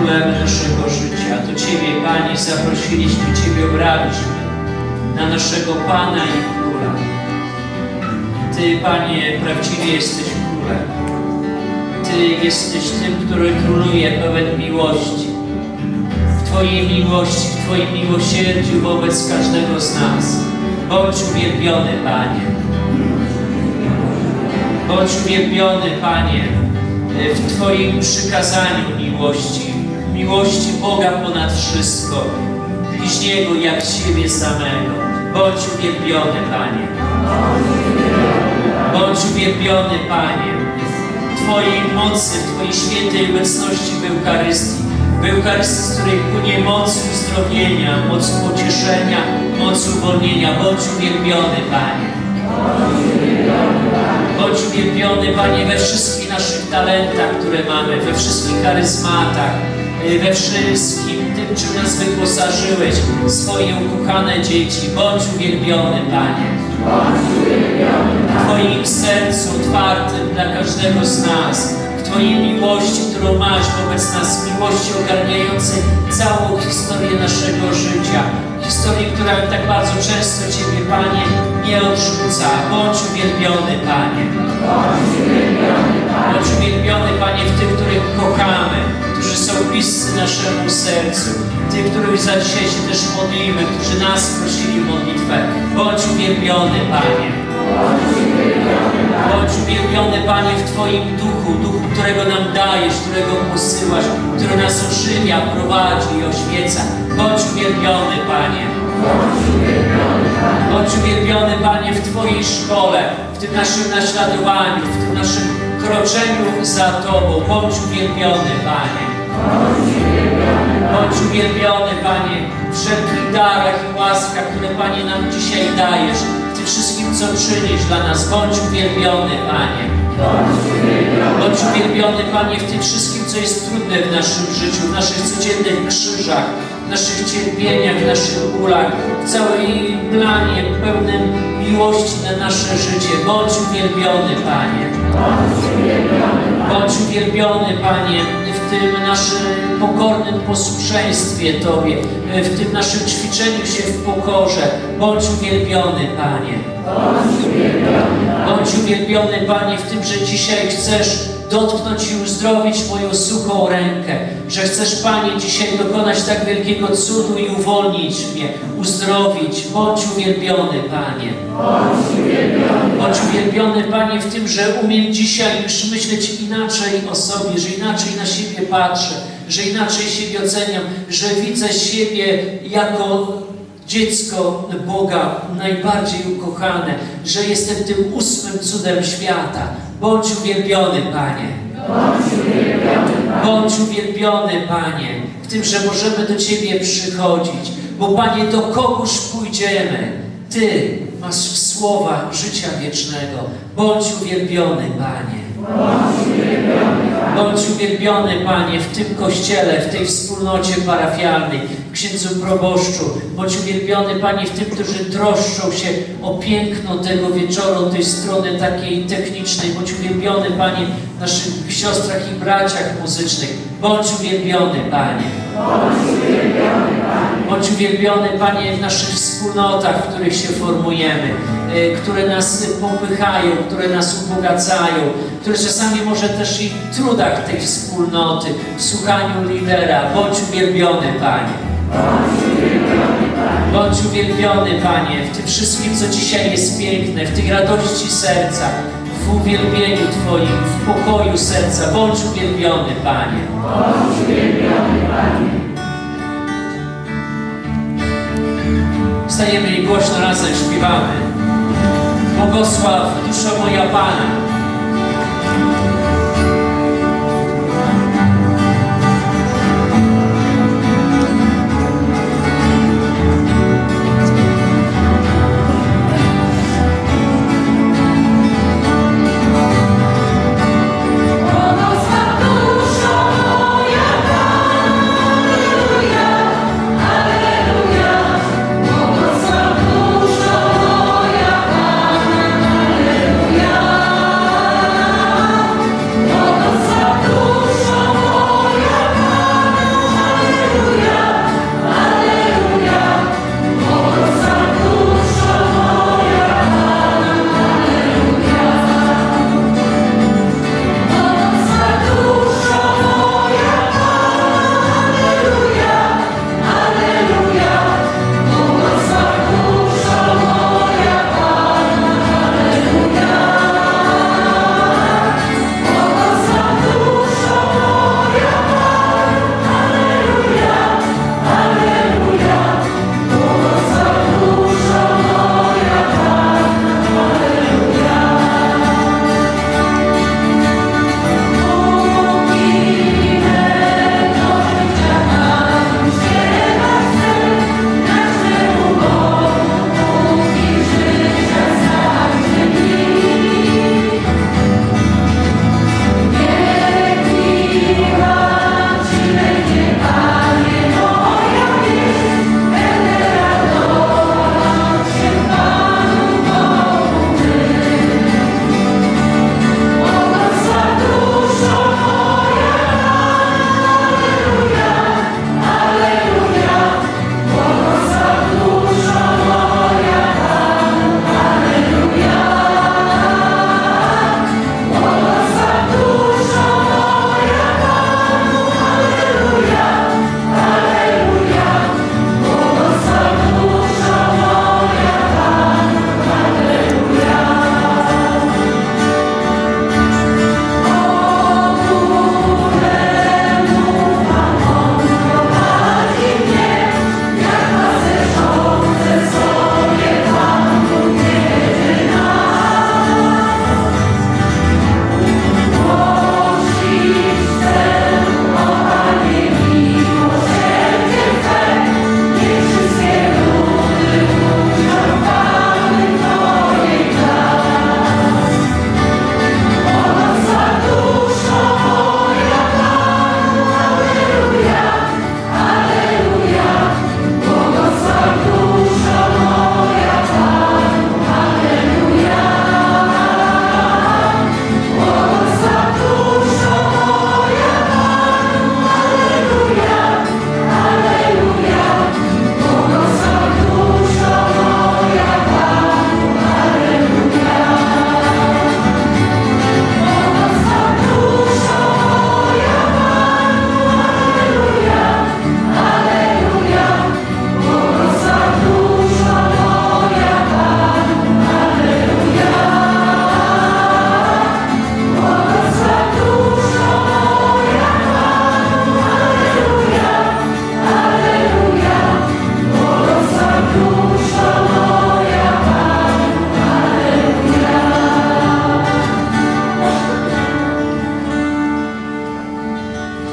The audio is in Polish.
królem naszego życia. Do Ciebie, Panie, zaprosiliśmy, Ciebie obraliśmy na naszego Pana i Króla. Ty, Panie, prawdziwie jesteś królem. Ty jesteś tym, który króluje pełen miłości. W Twojej miłości, w Twoim miłosierdziu wobec każdego z nas. Bądź uwielbiony, Panie. Bądź uwielbiony, Panie, w Twoim przykazaniu miłości, miłości Boga ponad wszystko, bliźniego jak siebie samego. Bądź uwielbiony, Panie. Bądź uwielbiony, Panie, w Twojej mocy, w Twojej świętej obecności w Eucharystii. W Eucharystii, z której płynie moc uzdrowienia, moc pocieszenia, moc uwolnienia. Bądź uwielbiony, Panie. Bądź uwielbiony, Panie, we wszystkich naszych talentach, które mamy, we wszystkich charyzmatach, we wszystkim tym, czym nas wyposażyłeś, swoje ukochane dzieci. Bądź uwielbiony, Panie. W Twoim sercu otwartym dla każdego z nas, w Twojej miłości, którą masz wobec nas, miłości ogarniającej całą historię naszego życia, historię, która tak bardzo często Ciebie, Panie, nie odrzuca. Bądź uwielbiony, Panie. Bądź uwielbiony, Panie, w tych, których kochamy, którzy są bliscy naszemu sercu, tych, których za dzisiaj się też modlimy, którzy nas prosili modlitwę. Bądź uwielbiony, Panie. Bądź uwielbiony, Panie, w Twoim duchu, duchu, którego nam dajesz, którego posyłasz, który nas ożywia, prowadzi i oświeca. Bądź uwielbiony, Panie. Bądź uwielbiony, Panie, w Twojej szkole, w tym naszym naśladowaniu, w tym naszym kroczeniu za Tobą. Bądź uwielbiony, Panie. Bądź uwielbiony, Panie, wszelkich darach i łaskach, które, Panie, nam dzisiaj dajesz, w tym wszystkim, co czynisz dla nas. Bądź uwielbiony, Panie. Bądź uwielbiony, Panie, w tym wszystkim, co jest trudne w naszym życiu, w naszych codziennych krzyżach, w naszych cierpieniach, w naszych bólach, w całej planie pełnym miłości na nasze życie. Bądź uwielbiony, Panie. Bądź uwielbiony, Panie, w tym naszym pokornym posłuszeństwie Tobie, w tym naszym ćwiczeniu się w pokorze. Bądź uwielbiony, Panie. Bądź uwielbiony, Panie, w tym, że dzisiaj chcesz dotknąć i uzdrowić moją suchą rękę, że chcesz, Panie, dzisiaj dokonać tak wielkiego cudu i uwolnić mnie, uzdrowić. Bądź uwielbiony, Panie. Bądź uwielbiony, Panie, w tym, że umiem dzisiaj już myśleć inaczej o sobie, że inaczej na siebie patrzę, że inaczej siebie oceniam, że widzę siebie jako dziecko Boga najbardziej ukochane, że jestem tym ósmym cudem świata. Bądź uwielbiony, Panie. Bądź uwielbiony, Panie, w tym, że możemy do Ciebie przychodzić, bo Panie, do kogóż pójdziemy? Ty masz słowa życia wiecznego. Bądź uwielbiony, Panie. Bądź uwielbiony, Panie, w tym kościele, w tej wspólnocie parafialnej, księdzu proboszczu. Bądź uwielbiony, Panie, w tym, którzy troszczą się o piękno tego wieczoru, tej strony takiej technicznej. Bądź uwielbiony, Panie, w naszych siostrach i braciach muzycznych. Bądź uwielbiony, Panie. Bądź uwielbiony, Panie, w naszych wspólnotach, w których się formujemy, y, które nas popychają, które nas ubogacają, które czasami może też i w trudach tej wspólnoty, w słuchaniu lidera. Bądź uwielbiony, Panie. Bądź uwielbiony, Panie, w tym wszystkim, co dzisiaj jest piękne, w tej radości serca, w uwielbieniu Twoim, w pokoju serca. Bądź uwielbiony, Panie. Wstajemy i głośno razem śpiewamy. Błogosław duszo moja Pana